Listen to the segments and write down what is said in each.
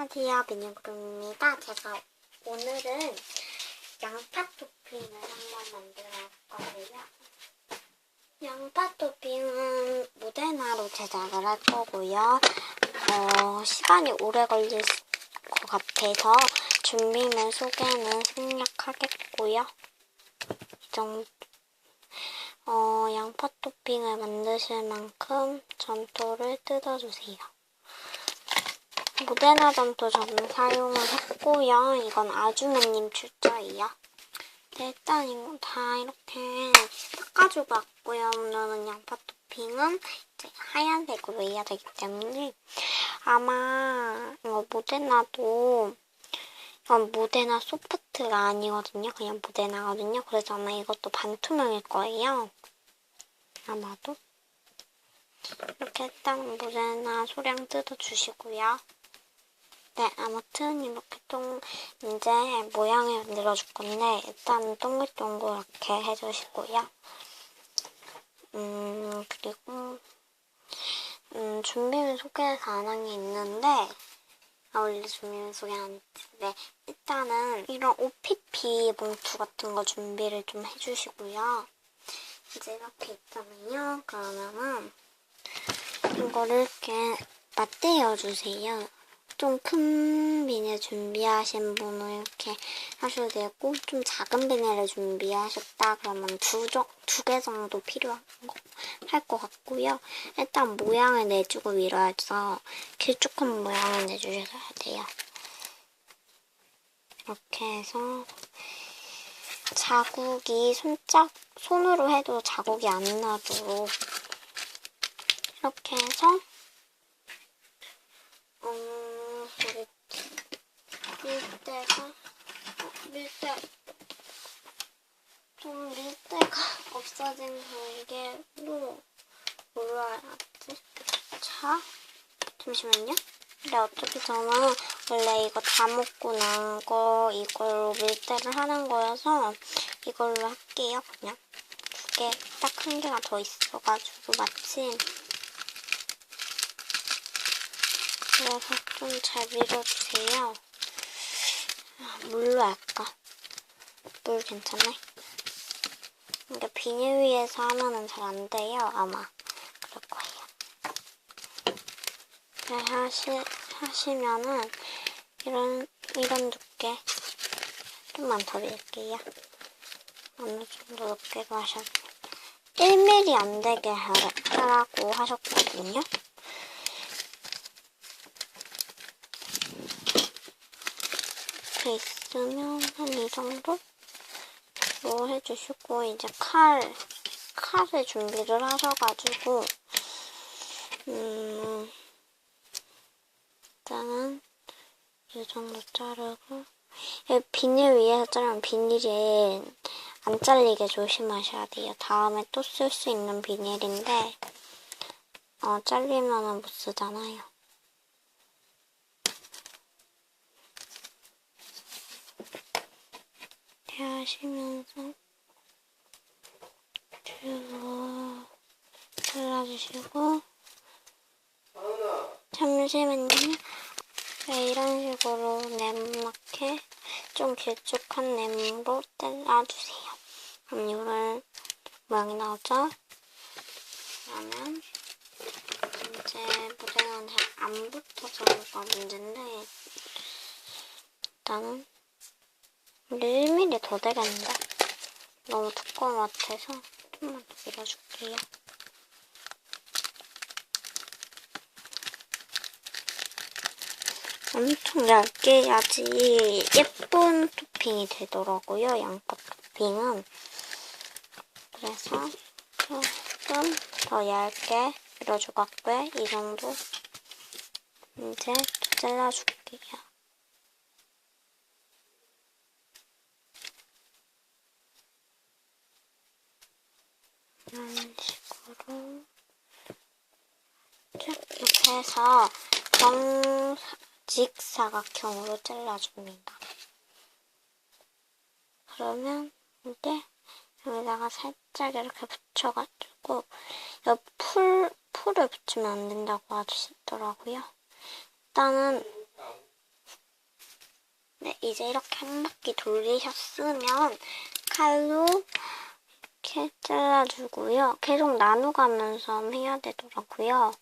안녕하세요, 미니그룹입니다. 제가 오늘은 양파 토핑을 한번 만들어 볼 거고요. 양파 토핑은 무대나로 제작을 할 거고요. 어, 시간이 오래 걸릴 것 같아서 준비물 소개는 생략하겠고요. 이 정도. 어, 양파 토핑을 만드실 만큼 전토를 뜯어주세요. 점토 저는 사용을 했고요. 이건 아주매님 출처예요. 네, 일단 이거 다 이렇게 닦아주고 왔고요. 오늘은 양파 토핑은 이제 하얀색으로 해야 되기 때문에 아마 이거 모데나도 이건 모데나 소프트가 아니거든요. 그냥 모데나거든요. 그래서 아마 이것도 반투명일 거예요. 아마도. 이렇게 일단 모데나 소량 뜯어주시고요. 네, 아무튼 이렇게 동 이제 모양을 만들어줄 건데 일단 동글동글하게 해주시고요. 음 그리고 음 준비물 소개해서 안 한 게 있는데 아 원래 준비물 소개 안 했는데 일단은 이런 OPP 봉투 같은 거 준비를 좀 해주시고요. 이제 이렇게 있잖아요. 그러면은 이거를 이렇게 맞대어 주세요. 좀 큰 비닐 준비하신 분은 이렇게 하셔도 되고 좀 작은 비닐을 준비하셨다 그러면 두 두 개 정도 필요한 거 할 것 같고요. 일단 모양을 내주고 밀어서 길쭉한 모양을 내주셔야 돼요. 이렇게 해서 자국이 손짝 손으로 해도 자국이 안 나도록 이렇게 해서 어, 여기 밀대가 어, 밀대 좀 밀대가 없어진 관계로 뭘로 해야지? 자, 잠시만요. 근데 어차피 저는 원래 이거 다 먹고 난거 이걸로 밀대를 하는 거여서 이걸로 할게요. 그냥 두 개, 딱 한 개가 더 있어가지고 마침 그래서 좀잘 밀어주세요. 아, 물로 할까? 물 괜찮네? 이게 비닐 위에서 하면은 잘 안 돼요, 아마. 그럴 거예요. 네, 하시, 하시면은, 이런, 이런 두께. 좀만 더 밀게요. 어느 정도 두께로 하셨 1mm 안 되게 하라고 하셨거든요. 이렇게 있으면 한 이 정도? 로 해주시고 이제 칼, 칼을 준비를 하셔가지고 음 일단은 이 정도 자르고 이 비닐 위에서 자르면 비닐이 안 잘리게 조심하셔야 돼요. 다음에 또 쓸 수 있는 비닐인데 어, 잘리면은 못 쓰잖아요. 이렇게 하시면서 쭉 잘라주시고 잠시만요. 네, 이런 식으로 네모나게 좀 길쭉한 네모로 잘라주세요. 그럼 이런 모양이 나오죠? 그러면 이제 무대는 잘 안 붙어서가 문제인데 일단은 1mm 더 되겠는데? 너무 두꺼운 것 같아서 좀만 더 밀어줄게요. 엄청 얇게 해야지 예쁜 토핑이 되더라고요, 양파 토핑은. 그래서 조금 더 얇게 왔고요. 이 정도 이제 또 잘라줄게요. 이런 쭉 이렇게 해서 정 직사각형으로 잘라줍니다. 그러면 이제 여기다가 살짝 이렇게 붙여가지고 이 풀, 풀을 붙이면 안 된다고 하시더라고요. 일단은 네, 이제 이렇게 한 바퀴 돌리셨으면 칼로 이렇게 잘라주고요. 계속 나눠가면서 해야 되더라고요.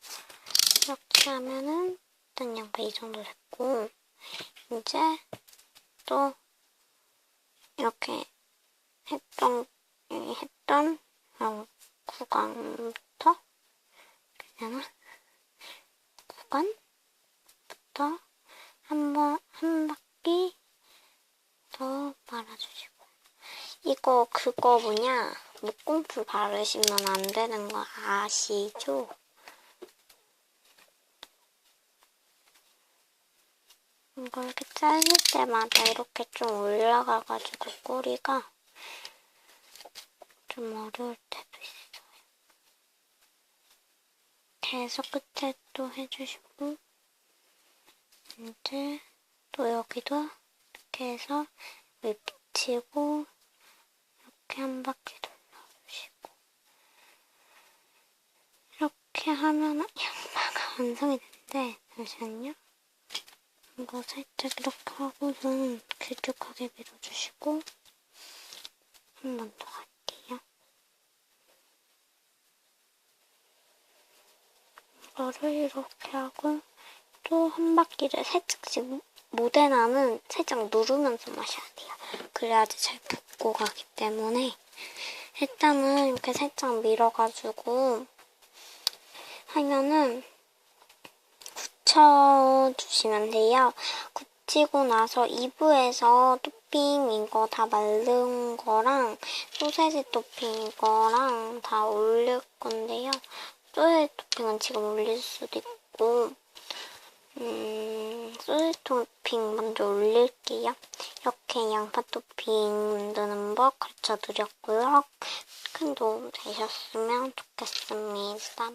이렇게 하면은 일단 양파 이 정도 됐고 이제 또 이렇게 했던 이 했던 어, 구간부터 그냥 구간부터 한번 한 바퀴 더 말아주시고 이거 그거 뭐냐 목공풀 바르시면 안 되는 거 아시죠? 이거 이렇게 잘릴 때마다 이렇게 좀 올라가가지고 꼬리가 좀 어려울 때도 있어요. 계속 끝에 또 해주시고 이제 또 여기도 이렇게 해서 여기 붙이고 이렇게 한 바퀴 돌려주시고 이렇게 하면 양파가 완성이 되는데 잠시만요. 이거 살짝 이렇게 하고는 길쭉하게 밀어주시고 한 번 더 할게요. 이거를 이렇게 하고 또 한 바퀴를 살짝씩 모데나는 살짝 누르면서 마셔야 돼요. 그래야지 잘 붙고 가기 때문에 일단은 이렇게 살짝 밀어가지고 하면은 굳혀주시면 돼요. 굳히고 나서 2부에서 토핑 이거 다 마른 거랑 소세지 토핑 이거랑 다 올릴 건데요. 소세지 토핑은 지금 올릴 수도 있고 음, 소세지 토핑 먼저 올릴게요. 이렇게 양파 토핑 만드는 법 가르쳐 드렸고요. 큰 도움 되셨으면 좋겠습니다.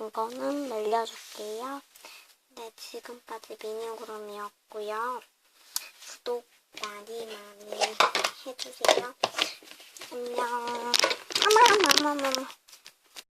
이거는 말려줄게요. 네, 지금까지 미니그룹이었고요. 구독 많이 많이 해주세요. 안녕. 어머, 어머, 어머, 어머.